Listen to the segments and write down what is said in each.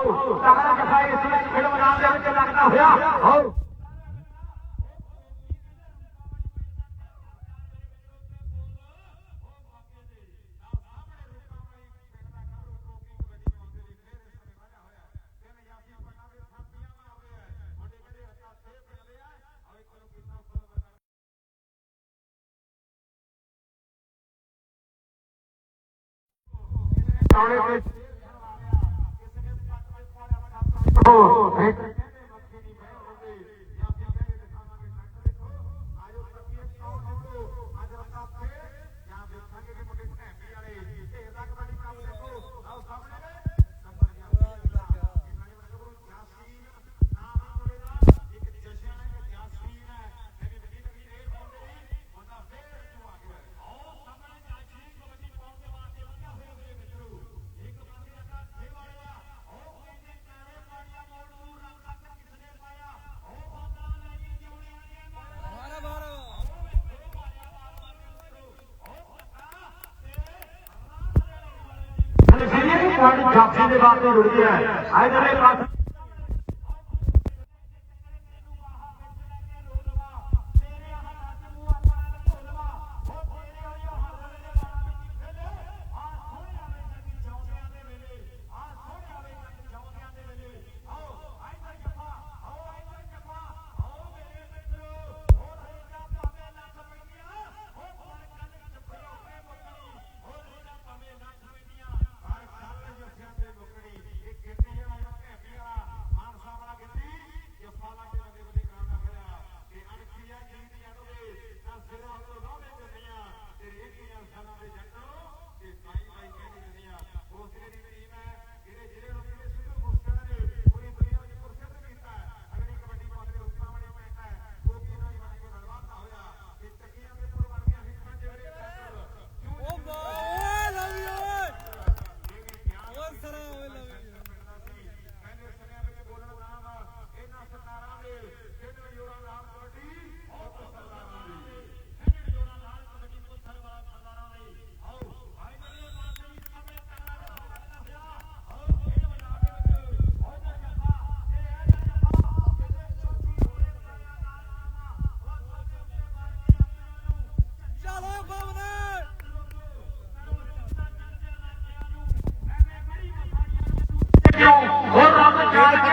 ਆਓ। ਤਗੜਾ ਜਫਾ ਇਸ ਵਿੱਚ ਖੇਡ ਮੈਦਾਨ ਦੇ ਵਿੱਚ ਲੱਗਦਾ ਹੋਇਆ। ਆਓ। ਸਾਹਮਣੇ ਤੇ ਜਾਫੀ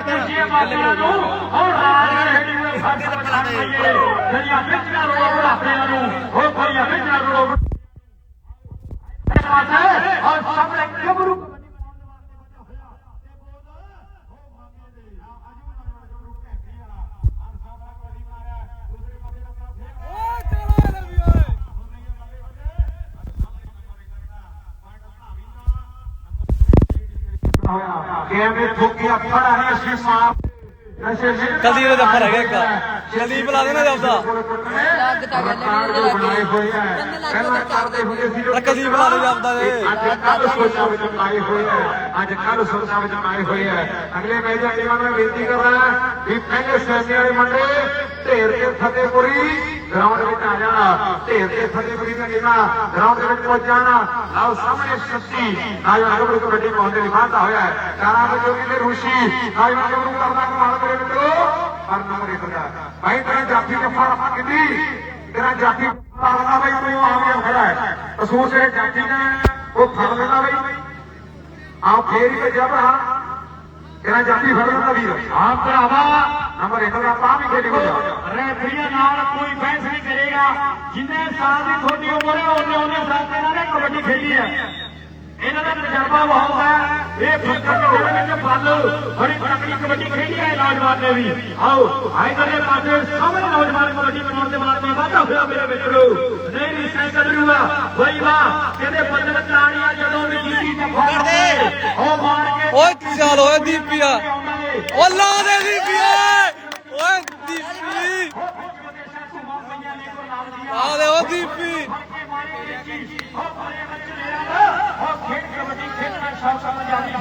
ਖੁਸ਼ੀਆਂ ਮਾਪਿਆਂ ਨੂੰ ਹੋਰ ਰਾਜ ਜਿਹੜੀ ਸਾਡੇ ਪਛਾਣ ਲਈਏ ਜਿਹੜੀਆਂ ਵਿਚਾਰ ਰੋੜ ਬੁਢਾਪਿਆਂ ਨੂੰ ਹੋਰ ਕੋਈ ਵਿਚਾਰ ਰੋੜ ਔਰ ਸਾਹਮਣੇ ਕਬਰੂ ਓਏ ਚਲੋ ਲਵ ਯੂ ਓਏ ਥੋਕੀ ਅੱਖੜ ਹੈ ਕੁਲਦੀਪ ਦਾ ਫਰ ਹੈਗਾ ਇੱਕ। ਕੁਲਦੀਪ ਲਾ ਦੇਣਾ ਜਬਦਾ ਲੱਗ ਤਾਂ ਗੱਲ ਕਾਰਡ ਨਹੀਂ ਜੋ ਬਣਾਏ ਹੋਏ ਹੈ ਪਹਿਲਾਂ ਕਰਦੇ ਹੁੰਦੇ ਸੀ ਜੋ ਕੁਲਦੀਪ ਲਾ ਦੇ ਜਬਦਾ ਦੇ ਅੱਜ ਕੱਲ ਸੋਚਾਂ ਵਿੱਚ ਆਏ ਹੋਏ ਹੈ ਅੱਜ ਕੱਲ ਸੋਚਾਂ ਵਿੱਚ ਆਏ ਹੋਏ ਹੈ ਅਗਲੇ ਮੈਦਾਨ ਦੀ ਮੈਂ ਬੇਨਤੀ ਕਰ ਰਹਾ ਵੀ ਪਹਿਲੇ ਸੈਨੇ ਵਾਲੇ ਮੰਡੇ ਢੇਰ ਕੇ ਫਤਿਹਪੁਰੀ ਗਰਾਊਂਡ ਵਿੱਚ ਆ ਜਾਣਾ ਢੇਰ ਕੇ ਗਰਾਊਂਡ ਦੇ ਵਿੱਚ ਪਹੁੰਚ ਜਾਣਾ ਆਓ ਸਾਹਮਣੇ ਸੱਤੀ ਆਇਓ ਅਗਰ ਕਬੱਡੀ ਪਾਉਂਦੇ ਲਿਖਾਤਾ ਹੋਇਆ ਹੈ ਕਾਰਾ ਬਜੋਗੀ ਦੇ ਰੂਸ਼ੀ ਆਇਓ ਅਗਰ ਕਰਦਾ ਕਮਾਲ ਕਰੇ ਮਿੱਤਰੋ ਪਰ ਨੰਬਰ ਇੱਕ ਦਾ ਭਾਈ ਤੇਰਾ ਜਾਫੀ ਕੇ ਫ਼ਰਕ ਕਿੰਨੀ ਤੇਰਾ ਜਾਫੀ ਪਾਲਣਾ ਬਈ ਤੂੰ ਆ ਖੜਾ ਹੈ ਅਸੂਸ ਇਹ ਜਾਫੀ ਨੇ ਉਹ ਫੜ ਲੈਣਾ ਬਈ ਆਪ ਫੇਰ ਹੀ ਭੇਜਿਆ ਭਰਾ। ਤੇਰਾ ਜਾਫੀ ਫੜ ਲੈਂਦਾ ਵੀਰ। ਹਾਂ ਭਰਾਵਾ। ਨੰਬਰ ਇੱਕ ਦਾ ਆਪਾਂ ਵੀ ਖੇਡੀ ਹੋ ਜਾ। ਰੈਫਰੀਆਂ ਨਾਲ ਕੋਈ ਬਹਿਸ ਨਹੀਂ ਕਰੇਗਾ। ਜਿੰਨੇ ਸਾਲ ਦੀ ਤੁਹਾਡੀ ਉਮਰ ਹੈ ਉਹਨੇ ਉਹਨੇ ਸਾਲ ਦੇ ਨਾਲ ਇਹ ਕਬੱਡੀ ਖੇਡੀ ਹੈ। ਇਹਨਾਂ ਦਾ ਤਜਰਬਾ ਬਹੁਤ ਹੈ। ਇਹ ਫੱਕਰ ਦੇ ਵਿੱਚ ਫਲ ਬੜੀ ਤਕੜੀ ਕਬੱਡੀ ਖੇਡੀ ਹੈ ਨੌਜਵਾਨ ਨੇ ਵੀ। ਆਓ ਇਧਰਲੇ ਪਾਸੇ ਸਾਹਮਣੇ ਨੌਜਵਾਨ ਕਬੱਡੀ ਬਣਾਉਣ ਦੇ ਮਾਰ ਤੇ ਵਾਧਾ ਹੋਇਆ ਮੇਰੇ ਮਿੱਤਰੋ। ਨਹੀਂ ਨਹੀਂ ਸਾਈਕਲ ਰੂਆ ਬਈ ਵਾਹ ਕਹਿੰਦੇ ਬੱਦਲ ਤਾੜੀਆਂ ਜਦੋਂ ਵੀ ਜੀਤੀ ਤੇ ਫੜਦੇ ਉਹ ਮਾਰ ਕੇ ਓਏ ਚੱਲ ਓਏ ਦੀਪੀਆ ਓ ਲਾ ਦੇ ਦੀਪੀਆ ਓਏ ਦੀਪੀ ਆ ਦੇ ਓ ਦੀਪੀ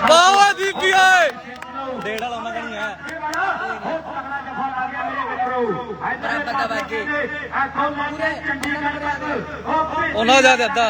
ਵਾਹ ਓਏ ਦੀਪੀ ਓਏ ਡੇਢ ਵਾਲਾ ਉਹਨਾਂ ਕਣੀ ਹੈ ਬਰਾਬਰ ਦਾ ਬਾਕੀ। ਉਹਨਾਂ ਦਾ ਜੀ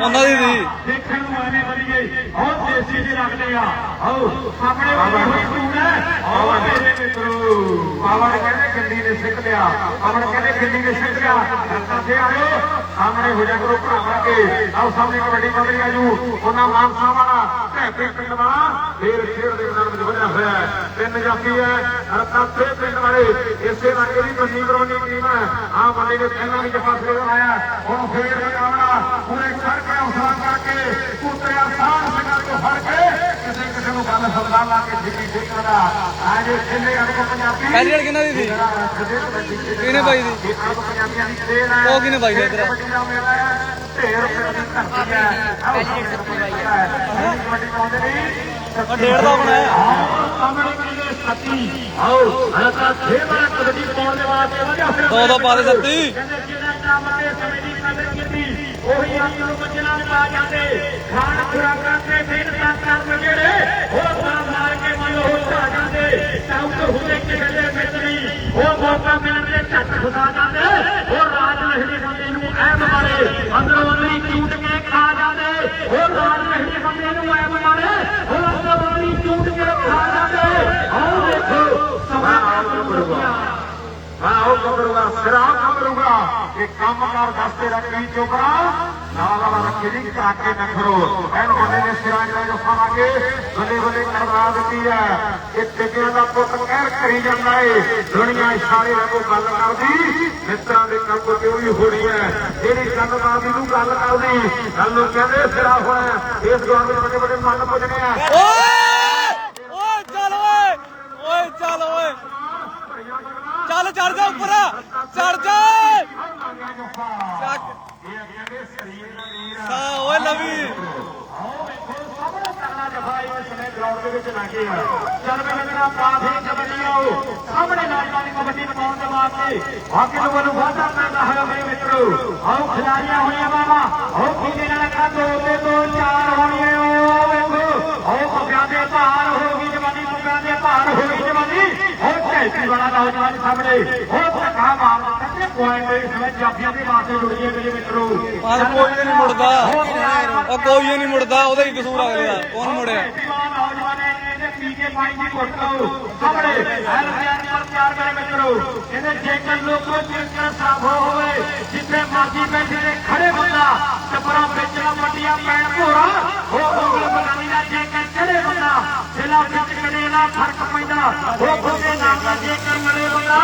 ਉਹਨਾਂ ਦੀ ਸੀ। ਦੇਖਣ ਨੂੰ ਐਵੇਂ ਵਧੀਆ ਬਹੁਤ ਦੇਸੀ ਜੀ ਲੱਗਦੇ ਆ ਆਓ ਸਾਹਮਣੇ ਵਾਲੀ ਟੂਰ ਹੈ ਆਓ ਮੇਰੇ ਮਿੱਤਰੋ ਬਾਬਾ ਨੇ ਕਹਿੰਦੇ ਗੱਡੀ ਨੇ ਸਿੱਖ ਲਿਆ ਅਮਨ ਕਹਿੰਦੇ ਗੱਡੀ ਨੇ ਸਿੱਖ ਲਿਆ ਰੱਖਦੇ ਆਇਓ ਸਾਹਮਣੇ ਹੋ ਜਾ ਕਰੋ ਭਰਾਵਾਂ ਕੇ ਆਓ ਸਾਹਮਣੇ ਕਬੱਡੀ ਮੰਦਰੀ ਆਜੂ ਉਹਨਾਂ ਮਾਨਸਾ ਵਾਲਾ ਢੈਪੇ ਪਿੰਡ ਵਾਲਾ ਫੇਰ ਖੇਡ ਦੇ ਮੈਦਾਨ ਵਿੱਚ ਵਧਿਆ ਹੋਇਆ ਹੈ। ਤਿੰਨ ਜਾਫੀ ਹੈ ਰਤਾਥੇ ਪਿੰਡ ਵਾਲੇ। ਇਸੇ ਰੰਗੇ ਦੀ ਬੰਨੀ ਕਰਵਾਉਣੀ ਟੀਮ ਹੈ। ਆ ਬੰਦੇ ਨੇ ਪਹਿਲਾਂ ਵੀ ਜਫਾ ਫੇਰ ਆਇਆ ਹੁਣ ਫੇਰ ਲਗਾਉਣਾ ਪੂਰੇ ਖੜ ਕੇ ਹੌਸਲਾ ਕਰਕੇ ਪੁੱਤਰਿਆ ਸਾਹ ਸਿੰਘਾਂ ਤੋਂ ਫੜ ਕੇ ਕਿਸੇ ਕਿਸੇ ਨੂੰ ਗੱਲ ਸਦਲਾ ਲਾ ਕੇ ਜਿੱਤੀ ਜਿੱਤਦਾ ਅੱਜ ਖੇਲੇ ਅਨੁਪ ਪੰਜਾਬੀ। ਪਹਿਲੀ ਦੀ ਸੀ? ਕਿਹਨੇ ਪਾਈ ਦੀ? ਉਹ ਕਿਹਨੇ ਪਾਈ ਦਾ ਢੇਰ ਪਿੰਡ ਦੀ ਡੇਢ ਦਾ ਬਣਾਇਆ ਸਾਹਮਣੇ ਕਿਹਦੇ ਸੱਤੀ ਆਓ ਹਲਕਾ ਖੇਵਾ ਕਬੱਡੀ ਪਾਉਣ ਦੇ ਵਾਸਤੇ ਵਧੀਆ ਦੋ ਦੋ ਪਾ ਦੇ ਸੱਤੀ। ਕਹਿੰਦੇ ਕੰਮ ਤੇ ਸਮੇਂ ਦੀ ਕਦਰ ਕੀਤੀ ਉਹੀ ਆਪ ਨੂੰ ਬੱਚਣਾ ਪਾ ਜਾਂਦੇ, ਖਾਣ ਖੁਰਾਕਾਂ ਤੇ ਮਿਹਨਤਾਂ ਕਰਨ ਜਿਹੜੇ ਉਹ ਤਾਂ ਮਾਰ ਕੇ ਮਨ ਹੋ ਜਾ ਜਾਂਦੇ ਟਾਊਟ ਹੁੰਦੇ ਕਿਸੇ ਦੇ ਮਿੱਤਰੀ ਉਹ ਮੌਕਾ ਮਿਲਣ ਦੇ ਝੱਟ ਫਸਾ ਜਾਂਦੇ ਉਹ ਰਾਜ ਨਹੀਂ ਬੰਦੇ ਨੂੰ ਐਬ ਮਾਰੇ ਅੰਦਰੋਂ ਅੰਦਰੀ ਝੂਟ ਕੇ ਖਾ ਜਾਂਦੇ ਉਹ ਰਾਜ ਨਹੀਂ ਬੰਦੇ ਨੂੰ ਐਬ ਮਾਰੇ ਉਹ ਅੰਦਰੋਂ ਅੰਦਰੀ ਝੂਟ ਕੇ ਖਾ ਜਾਂਦੇ ਆਓ ਦੇਖੋ ਸਮਾਂ ਕਰੂਗਾ ਹਾਂ ਉਹ ਕੰਮ ਕਰੂਗਾ ਸਿਰਾ ਕੰਮ ਕਰੂਗਾ ਇਹ ਕੰਮ ਕਰ ਦਸਤੇ ਰੱਖੀ ਚੋਪੜਾ ਨਾਲ ਵਾਲਾ ਰੱਖੀ ਜੀ ਕਾਕੇ ਨਾ ਕਰੋ ਐਨ ਬੰਦੇ ਨੇ ਸਿਰਾਂ ਜਿਹੜਾ ਜੋ ਖਾਵਾਂਗੇ ਬੱਲੇ ਬੱਲੇ ਕਰਵਾ ਦਿੱਤੀ ਹੈ। ਇਹ ਟਿਕਿਆਂ ਦਾ ਪੁੱਤ ਕਹਿਰ ਕਰੀ ਜਾਂਦਾ ਏ। ਦੁਨੀਆ ਇਸ਼ਾਰੇ ਵਾਂਗੂ ਗੱਲ ਕਰਦੀ। ਮਿੱਤਰਾਂ ਦੇ ਕੰਮ ਤੇ ਉਹੀ ਹੋਣੀ ਹੈ। ਜਿਹੜੀ ਗੱਲਬਾਤ ਨੂੰ ਗੱਲ ਕਰਦੀ, ਗੱਲ ਨੂੰ ਕਹਿੰਦੇ ਸਿਰਾ ਹੋਣਾ। ਇਸ ਗੌਰ ਵਿੱਚ ਵੱਡੇ ਵੱਡੇ ਮਨ ਪੁੱਜਣੇ ਆ ਓਏ ਓਏ ਚੱਲ ਓਏ ਓਏ ਚੱਲ ਓਏ ਚੱਲ ਚੜ ਜਾ ਉੱਪਰ, ਚੜ ਜਾ। ਚੱਕ। ਸਾ ਓਏ ਲਵੀ। ਚੱਲ ਮੈਂ ਮੇਰਾ ਕਾਫੀ ਕਬੱਡੀ ਆਓ ਸਾਹਮਣੇ ਨੌਜਵਾਨ ਕਬੱਡੀ ਪਾਉਣ ਦੇ ਵਾਸਤੇ ਹਾਕੀ ਨੂੰ ਵੱਲੋਂ ਵਾਧਾ ਪੈਂਦਾ ਹੈ ਮੇਰੇ ਮਿੱਤਰੋ ਆਓ ਖਿਡਾਰੀਆਂ ਹੋਣੀਆਂ ਬਾਬਾ ਆਓ ਕਿਹਦੇ ਨਾਲ ਕਾ ਦੋ ਤੇ ਦੋ ਚਾਰ ਹੋਣੀਆਂ ਆਓ ਵੇਖੋ ਆਓ ਪੱਗਾਂ ਦੇ ਭਾਰ ਹੋ ਗਈ ਜਵਾਨੀ, ਪੱਗਾਂ ਦੇ ਭਾਰ ਹੋ ਗਈ ਜਵਾਨੀ। ਢੈਤੀ ਵਾਲਾ ਨੌਜਵਾਨ ਸਾਹਮਣੇ। ਉਹ ਧੱਕਾ ਮਾਰ ਕੱਟੇ ਪੁਆਇੰਟ ਇਸ ਵਿੱਚ ਜਾਫੀਆਂ ਦੇ ਵਾਸਤੇ ਜੁੜੀਏ ਮੇਰੇ ਮਿੱਤਰੋ। ਪਰ ਕੋਈ ਨਹੀਂ ਮੁੜਦਾ। ਉਹ ਕੋਈ ਨਹੀਂ ਮੁੜਦਾ ਉਹਦਾ ਹੀ ਕਸੂਰ ਅਗਲੇ ਦਾ। ਕੌਣ ਮੁੜਿਆ? ਨੌਜਵਾਨ ਇਹਨੇ ਪੀ ਕੇ ਪਾਣੀ ਦੀ ਘੁੱਟ ਲਓ। ਸਾਹਮਣੇ ਹੈਲ ਪਿਆਰ ਪਰ ਪਿਆਰ ਮੇਰੇ ਮਿੱਤਰੋ। ਕਹਿੰਦੇ ਜੇਕਰ ਲੋਕੋ ਜੇਕਰ ਸਾਫ਼ ਹੋਵੇ ਜਿੱਥੇ ਮਰਜ਼ੀ ਬੈਠੇ ਨੇ ਖੜੇ ਬੰਦਾ ਟੱਪਰਾਂ ਵੇਚਣਾ ਵੱਡੀਆਂ ਪੈਣ ਭੋਰਾ। ਉਹ ਉਂਗਲ ਬਗਾਨੀ ਦਾ ਜੇਕਰ ਚੜੇ ਬੰਦਾ ਦਿਲਾਂ ਵਿੱਚ ਕਦੇ ਫ਼ਰਕ ਪੈਂਦਾ। ਉਹ ਬੰਦੇ ਨਾਲ ਦਾ ਜੇਕਰ ਮਰੇ ਬੰਦਾ,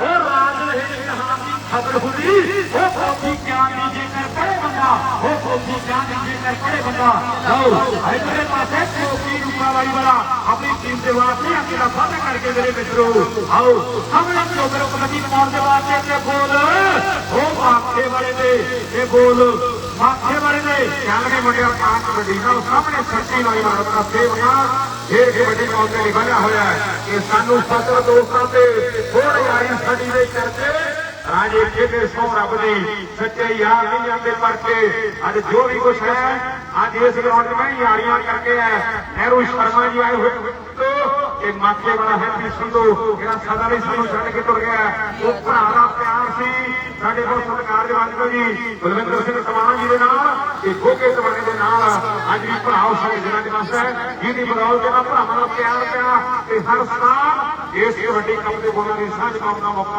ਉਹ ਰਾਜ ਰਹੇ ਜਹਾਨ ਦੀ ਖਬਰ ਹੁੰਦੀ। ਉਹ ਫੌਜੀ ਗਿਆਨ ਦੀ ਜੇਕਰ ਪੜੇ ਬੰਦਾ, ਉਹ ਫੌਜੀ ਗਿਆਨ ਦੀ ਜੇਕਰ ਪੜੇ ਬੰਦਾ। ਲਓ ਇਧਰੇ ਪਾਸੇ ਕੋਕੀ ਰੂਪਾ ਵਾਲੀ ਵਾਲਾ ਆਪਣੀ ਟੀਮ ਦੇ ਵਾਸਤੇ ਅੱਗੇ ਦਾ ਵਾਅਦਾ ਕਰਕੇ ਮੇਰੇ ਮਿੱਤਰੋ, ਆਓ, ਸਾਹਮਣੇ ਚੋਬਰ ਕਬੱਡੀ ਪਾਉਣ ਦੇ ਵਾਸਤੇ ਤੇ ਬੋਲ। ਉਹ ਮਾਖੇ ਵਾਲੇ ਦੇ, ਇਹ ਬੋਲ ਮਾਖੇ ਵਾਲੇ ਦੇ। ਚੱਲ ਕੇ ਮੁੰਡਿਆ ਪਾਸ ਕਬੱਡੀ। ਨਾਲ ਸਾਹਮਣੇ ਸੱਚੀ ਨਾਲ ਦਾ ਸੇਵਨਾ ਇਹ ਕਬੱਡੀ ਪਾਉਣ ਤੇ ਬਣਿਆ ਹੋਇਆ ਹੈ ਇਹ ਸਾਨੂੰ ਸਤਰ ਦੋਸਤਾਂ ਤੇ ਥੋੜੀ ਆਈ ਸਾਡੀ ਦੇ ਚਰਚੇ ਰਾਜੇ ਖੇਡੇ ਸੋ ਰੱਬ ਦੀ ਸੱਚੇ ਯਾਰ ਨਹੀਂ ਜਾਂਦੇ ਪਰਚੇ ਅੱਜ ਜੋ ਵੀ ਕੁਛ ਹੈ, ਅੱਜ ਇਸ ਗਰਾਊਂਡ ਮੈਂ ਯਾਰੀਆਂ ਕਰਕੇ ਹੈ ਨਹਿਰੂ, ਸ਼ਰਮਾ ਜੀ ਆਏ ਹੋਏ। ਤੋਂ ਇਹ ਮਾਥੇ ਵਾਲਾ ਹੈਪੀ ਸੰਧੂ, ਜਿਹੜਾ ਸਦਾ ਲਈ ਸਾਨੂੰ ਛੱਡ ਕੇ ਤੁਰ ਗਿਆ। ਹੈ। ਉਹ ਭਰਾ ਦਾ ਪਿਆਰ ਸੀ। ਸਾਡੇ ਕੋਲ ਸਤਿਕਾਰਯੋਗ ਜੀ, ਬਲਵਿੰਦਰ ਸਿੰਘ ਸਮਾਨ ਜੀ ਦੇ ਨਾਲ ਇਹ ਗੋਕੇ ਸਮਾਨੇ ਦੇ ਨਾਲ। ਅੱਜ ਵੀ ਭਰਾ ਉਸ ਸਾਡੇ ਜ਼ਿਲ੍ਹਾ ਹੈ, ਜਿਹਦੀ ਬਦੌਲਤ ਇਹਨਾਂ ਭਰਾਵਾਂ ਦਾ ਪਿਆਰ ਪਿਆ। ਤੇ ਹਰ ਸਾਲ ਇਸ ਵੱਡੀ ਕੱਪ ਦੇ ਬੋਲਣ ਦੀ ਸਾਂਝ ਪਾਉਣ ਦਾ ਮੌਕਾ